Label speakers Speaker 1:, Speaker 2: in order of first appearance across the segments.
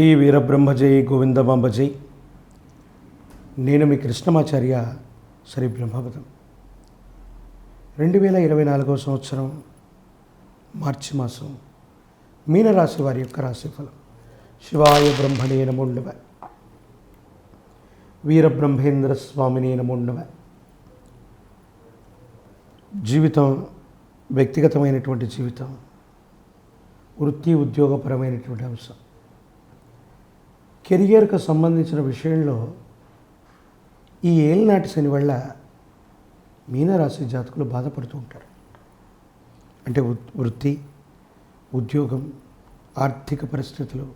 Speaker 1: జై వీరబ్రహ్మజై గోవిందమాంబజై. నేను మీ కృష్ణమాచార్య శ్రీ బ్రహ్మపదం రెండు వేల ఇరవై నాలుగవ సంవత్సరం మార్చి మాసం మీనరాశి వారి యొక్క రాశిఫలం. శివాయ బ్రహ్మణే నమోండవ వీరబ్రహ్మేంద్ర స్వామినే నమోండవ జీవితం వ్యక్తిగతమైనటువంటి జీవితం వృత్తి ఉద్యోగపరమైనటువంటి అంశం. కెరియర్కు సంబంధించిన విషయంలో ఈ ఏళ్ళనాటి శని వల్ల మీనరాశి జాతకులు బాధపడుతూ ఉంటారు. అంటే వృ- వృత్తి ఉద్యోగం ఆర్థిక పరిస్థితులు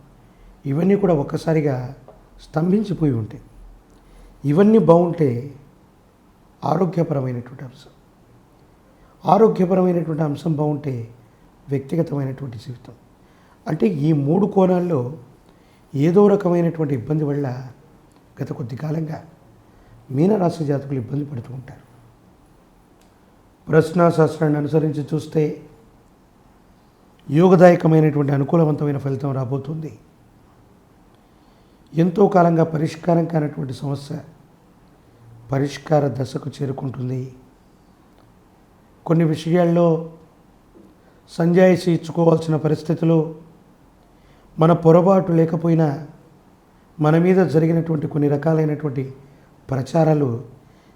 Speaker 1: ఇవన్నీ కూడా ఒక్కసారిగా స్తంభించిపోయి ఉంటాయి. ఇవన్నీ బాగుంటే ఆరోగ్యపరమైనటువంటి అంశం. ఆరోగ్యపరమైనటువంటి అంశం బాగుంటే వ్యక్తిగతమైనటువంటి జీవితం. అంటే ఈ మూడు కోణాల్లో ఏదో రకమైనటువంటి ఇబ్బంది వల్ల గత కొద్ది కాలంగా మీనరాశి జాతకులు ఇబ్బంది పడుతూ ఉంటారు. ప్రశ్నాశాస్త్రాన్ని అనుసరించి చూస్తే యోగదాయకమైనటువంటి అనుకూలవంతమైన ఫలితం రాబోతుంది. ఎంతో కాలంగా పరిష్కారం కానటువంటి సమస్య పరిష్కార దశకు చేరుకుంటుంది. కొన్ని విషయాల్లో సంజాయిషి ఇచ్చుకోవాల్సిన పరిస్థితులు మన పొరపాటు లేకపోయినా మన మీద జరిగినటువంటి కొన్ని రకాలైనటువంటి ప్రచారాలు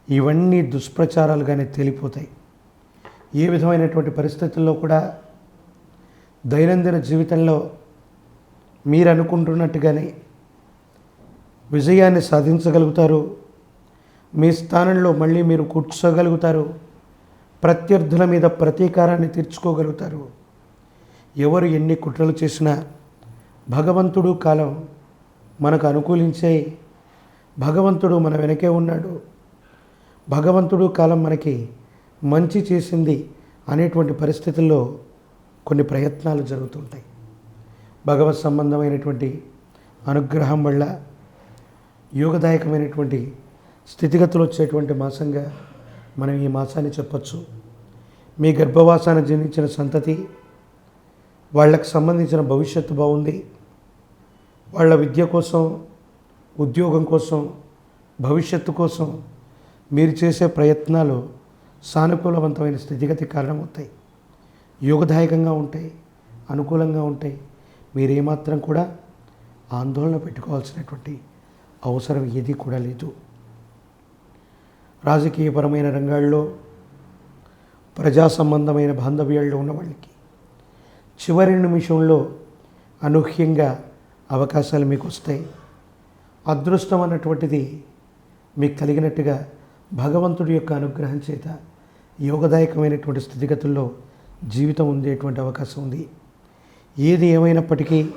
Speaker 1: ఇవన్నీ దుష్ప్రచారాలుగానే తేలిపోతాయి. ఏ విధమైనటువంటి పరిస్థితుల్లో కూడా దైనందిన జీవితంలో మీరు అనుకుంటున్నట్టుగానే విజయాన్ని సాధించగలుగుతారు. మీ స్థానంలో మళ్ళీ మీరు కూర్చోగలుగుతారు. ప్రత్యర్థుల మీద ప్రతీకారాన్ని తీర్చుకోగలుగుతారు. ఎవరు ఎన్ని కుట్రలు చేసినా భగవంతుడు కాలం మనకు అనుకూలించే భగవంతుడు మన వెనకే ఉన్నాడు. భగవంతుడు కాలం మనకి మంచి చేసింది అనేటువంటి పరిస్థితుల్లో కొన్ని ప్రయత్నాలు జరుగుతుంటాయి. భగవత్ సంబంధమైనటువంటి అనుగ్రహం వల్ల యోగదాయకమైనటువంటి స్థితిగతులు వచ్చేటువంటి మాసంగా మనం ఈ మాసాన్ని చెప్పచ్చు. మీ గర్భవాసాన్ని జన్మించిన సంతతి వాళ్ళకు సంబంధించిన భవిష్యత్తు బాగుంది. వాళ్ళ విద్య కోసం ఉద్యోగం కోసం భవిష్యత్తు కోసం మీరు చేసే ప్రయత్నాలు సానుకూలవంతమైన స్థితిగతి కారణమవుతాయి. యోగదాయకంగా ఉంటాయి అనుకూలంగా ఉంటాయి. మీరేమాత్రం కూడా ఆందోళన పెట్టుకోవాల్సినటువంటి అవసరం ఏది కూడా లేదు. రాజకీయపరమైన రంగాల్లో ప్రజా సంబంధమైన బాంధవ్యాల్లో ఉన్న వాళ్ళకి చివరి నిమిషంలో అనూహ్యంగా అవకాశాలు మీకు వస్తాయి. అదృష్టం అన్నటువంటిది మీకు కలిగినట్టుగా భగవంతుడి యొక్క అనుగ్రహం చేత యోగదాయకమైనటువంటి స్థితిగతుల్లో జీవితం ఉండేటువంటి అవకాశం ఉంది. ఏది ఏమైనప్పటికీ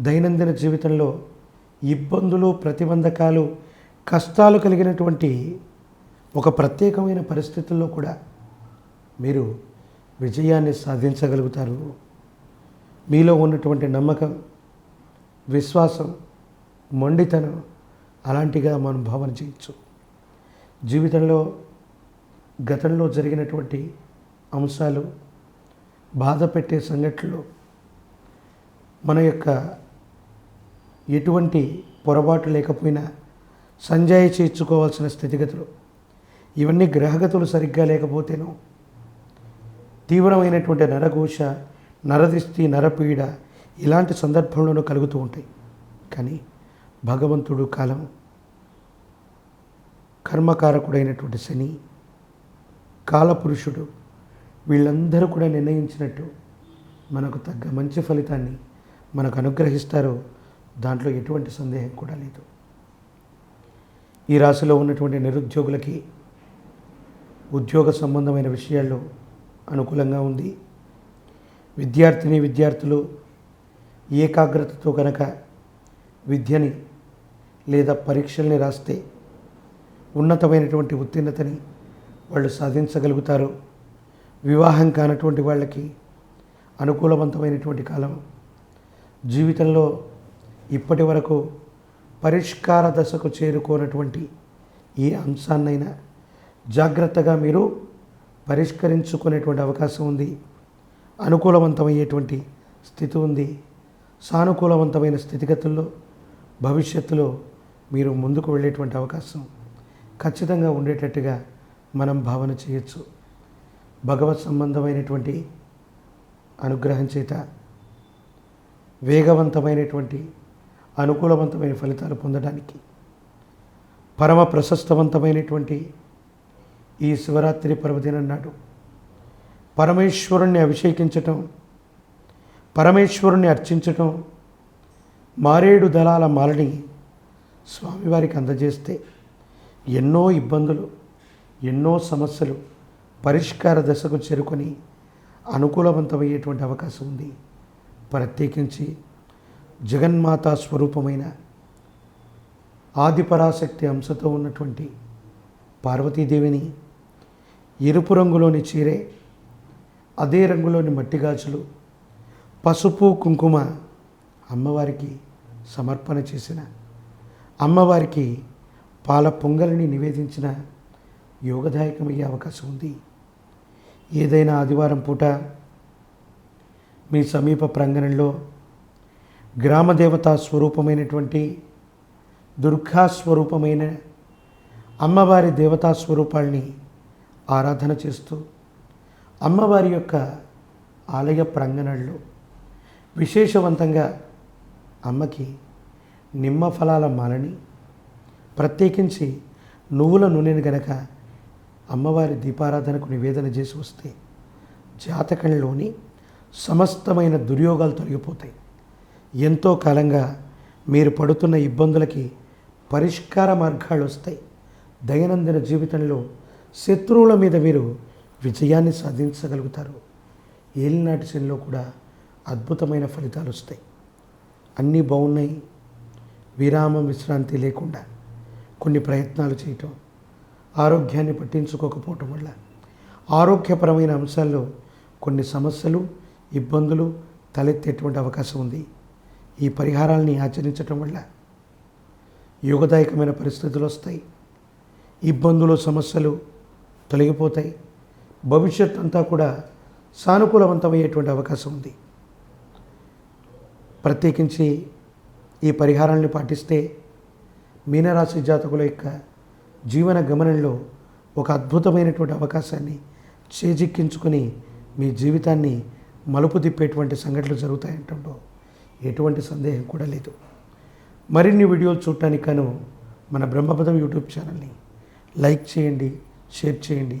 Speaker 1: దైనందిన జీవితంలో ఇబ్బందులు ప్రతిబంధకాలు కష్టాలు కలిగినటువంటి ఒక ప్రత్యేకమైన పరిస్థితుల్లో కూడా మీరు విజయాన్ని సాధించగలుగుతారు. మీలో ఉన్నటువంటి నమ్మకం విశ్వాసం మొండితనం అలాంటిగా మనం భావన చేయొచ్చు. జీవితంలో గతంలో జరిగినటువంటి అంశాలు బాధ పెట్టే సంఘటనలు మన యొక్క ఎటువంటి పొరపాటు లేకపోయినా సంజాయి చేర్చుకోవాల్సిన స్థితిగతులు. ఇవన్నీ గ్రహగతులు సరిగ్గా లేకపోతేనో తీవ్రమైనటువంటి నరఘోష నరదిష్టి నరపీడ ఇలాంటి సందర్భంలోనూ కలుగుతూ ఉంటాయి. కానీ భగవంతుడు కాలం కర్మకారకుడైనటువంటి శని కాలపురుషుడు వీళ్ళందరూ కూడా నిర్ణయించినట్టు మనకు తగ్గ మంచి ఫలితాన్ని మనకు అనుగ్రహిస్తారో దాంట్లో ఎటువంటి సందేహం కూడా లేదు. ఈ రాశిలో ఉన్నటువంటి నిరుద్యోగులకి ఉద్యోగ సంబంధమైన విషయాల్లో అనుకూలంగా ఉంది. విద్యార్థిని విద్యార్థులు ఏకాగ్రతతో కనుక విద్యని లేదా పరీక్షల్ని రాస్తే ఉన్నతమైనటువంటి ఉత్తీర్ణతని వాళ్ళు సాధించగలుగుతారు. వివాహం కానటువంటి వాళ్ళకి అనుకూలవంతమైనటువంటి కాలం. జీవితంలో ఇప్పటి వరకు పరిష్కార దశకు చేరుకోనటువంటి ఏ అంశాన్నైనా జాగ్రత్తగా మీరు పరిష్కరించుకునేటువంటి అవకాశం ఉంది. అనుకూలవంతమయ్యేటువంటి స్థితి ఉంది. సానుకూలవంతమైన స్థితిగతుల్లో భవిష్యత్తులో మీరు ముందుకు వెళ్ళేటువంటి అవకాశం ఖచ్చితంగా ఉండేటట్టుగా మనం భావన చేయొచ్చు. భగవత్ సంబంధమైనటువంటి అనుగ్రహం చేత వేగవంతమైనటువంటి అనుకూలవంతమైన ఫలితాలు పొందడానికి పరమ ప్రశస్తవంతమైనటువంటి ఈ శివరాత్రి పర్వదినం నాడు పరమేశ్వరుణ్ణి అభిషేకించటం పరమేశ్వరుణ్ణి అర్చించటం మారేడు దళాల మాలని స్వామివారికి అందజేస్తే ఎన్నో ఇబ్బందులు ఎన్నో సమస్యలు పరిష్కార దశకు చేరుకొని అనుకూలవంతమయ్యేటువంటి అవకాశం ఉంది. ప్రత్యేకించి జగన్మాత స్వరూపమైన ఆదిపరాశక్తి అంశతో ఉన్నటువంటి పార్వతీదేవిని ఎరుపు రంగులోని చీరే అదే రంగులోని మట్టి గాజులు పసుపు కుంకుమ అమ్మవారికి సమర్పణ చేసిన అమ్మవారికి పాల పొంగలిని నివేదించిన యోగదాయకమయ్యే అవకాశం ఉంది. ఏదైనా ఆదివారం పూట మీ సమీప ప్రాంగణంలో గ్రామదేవతా స్వరూపమైనటువంటి దుర్గా స్వరూపమైన అమ్మవారి దేవతా స్వరూపాల్ని ఆరాధన చేస్తూ అమ్మవారి యొక్క ఆలయ ప్రాంగణంలో విశేషవంతంగా అమ్మకి నిమ్మ ఫలాల మాలని ప్రత్యేకించి నువ్వుల నూనెను గనక అమ్మవారి దీపారాధనకు నివేదన చేసి వస్తే జాతకంలోని సమస్తమైన దుర్యోగాలు తొలగిపోతాయి. ఎంతో కాలంగా మీరు పడుతున్న ఇబ్బందులకి పరిష్కార మార్గాలు వస్తాయి. దైనందిన జీవితంలో శత్రువుల మీద మీరు విజయాన్ని సాధించగలుగుతారు. ఏలినాటి శనిలో కూడా అద్భుతమైన ఫలితాలు వస్తాయి. అన్నీ బాగున్నాయి. విరామం విశ్రాంతి లేకుండా కొన్ని ప్రయత్నాలు చేయటం ఆరోగ్యాన్ని పట్టించుకోకపోవటం వల్ల ఆరోగ్యపరమైన అంశాల్లో కొన్ని సమస్యలు ఇబ్బందులు తలెత్తేటువంటి అవకాశం ఉంది. ఈ పరిహారాలని ఆచరించటం వల్ల యోగదాయకమైన పరిస్థితులు వస్తాయి. ఇబ్బందులు సమస్యలు తొలగిపోతాయి. భవిష్యత్ అంతా కూడా సానుకూలవంతమయ్యేటువంటి అవకాశం ఉంది. ప్రత్యేకించి ఈ పరిహారాన్ని పాటిస్తే మీనరాశి జాతకుల యొక్క జీవన గమనంలో ఒక అద్భుతమైనటువంటి అవకాశాన్ని చేజిక్కించుకొని మీ జీవితాన్ని మలుపు తిప్పేటువంటి సంఘటనలు జరుగుతాయంటంలో ఎటువంటి సందేహం కూడా లేదు. మరిన్ని వీడియోలు చూడటానికి గాను మన బ్రహ్మపదం యూట్యూబ్ ఛానల్ని లైక్ చేయండి షేర్ చేయండి